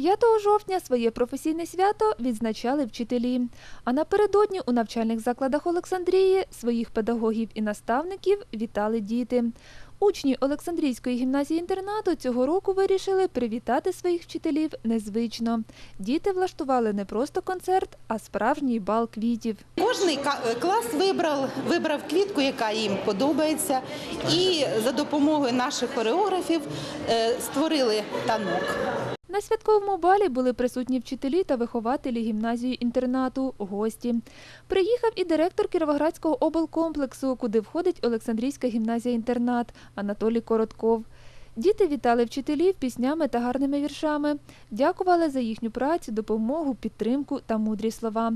5 жовтня своє професійне свято відзначали вчителі. А напередодні у навчальних закладах Олександрії своїх педагогів і наставників вітали діти. Учні Олександрійської гімназії-інтернату цього року вирішили привітати своїх вчителів незвично. Діти влаштували не просто концерт, а справжній бал квітів. Кожний е, клас вибрав, вибрав квітку, яка їм подобається, і за допомогою наших хореографів е, створили танок. На святковому балі були присутні вчителі та вихователі гімназії інтернату, гості. Приїхав і директор Кіровоградського облкомплексу, куди входить Олександрійська гімназія-інтернат Анатолій Коротков. Діти вітали вчителів піснями та гарними віршами, дякували за їхню працю, допомогу, підтримку та мудрі слова.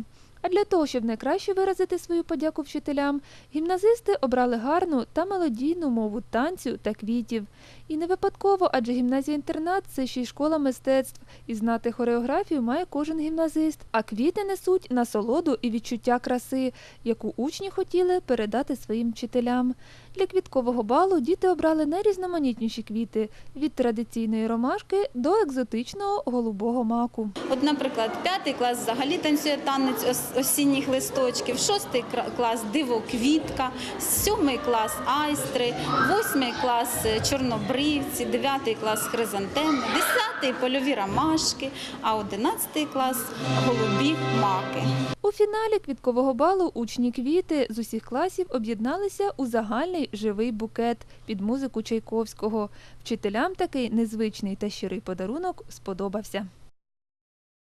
А для того, щоб найкраще виразити свою подяку вчителям, гімназисти обрали гарну та мелодійну мову танцю та квітів. І не випадково, адже гімназія-інтернат це ще й школа мистецтв, і знати хореографію має кожен гімназист. А квіти несуть насолоду і відчуття краси, яку учні хотіли передати своїм вчителям. Для квіткового балу діти обрали найрізноманітніші квіти від традиційної ромашки до екзотичного голубого маку. От, наприклад, п'ятий клас взагалі танцює танець осінніх листочків, шостий клас дивоквітка, сьомий клас айстри, восьмий клас чорнобривці, дев'ятий клас хризантеми, десятий польові ромашки, а одинадцятий клас голубі маки. У фіналі квіткового балу учні квіти з усіх класів об'єдналися у загальний живий букет під музику Чайковського. Вчителям такий незвичний та щирий подарунок сподобався.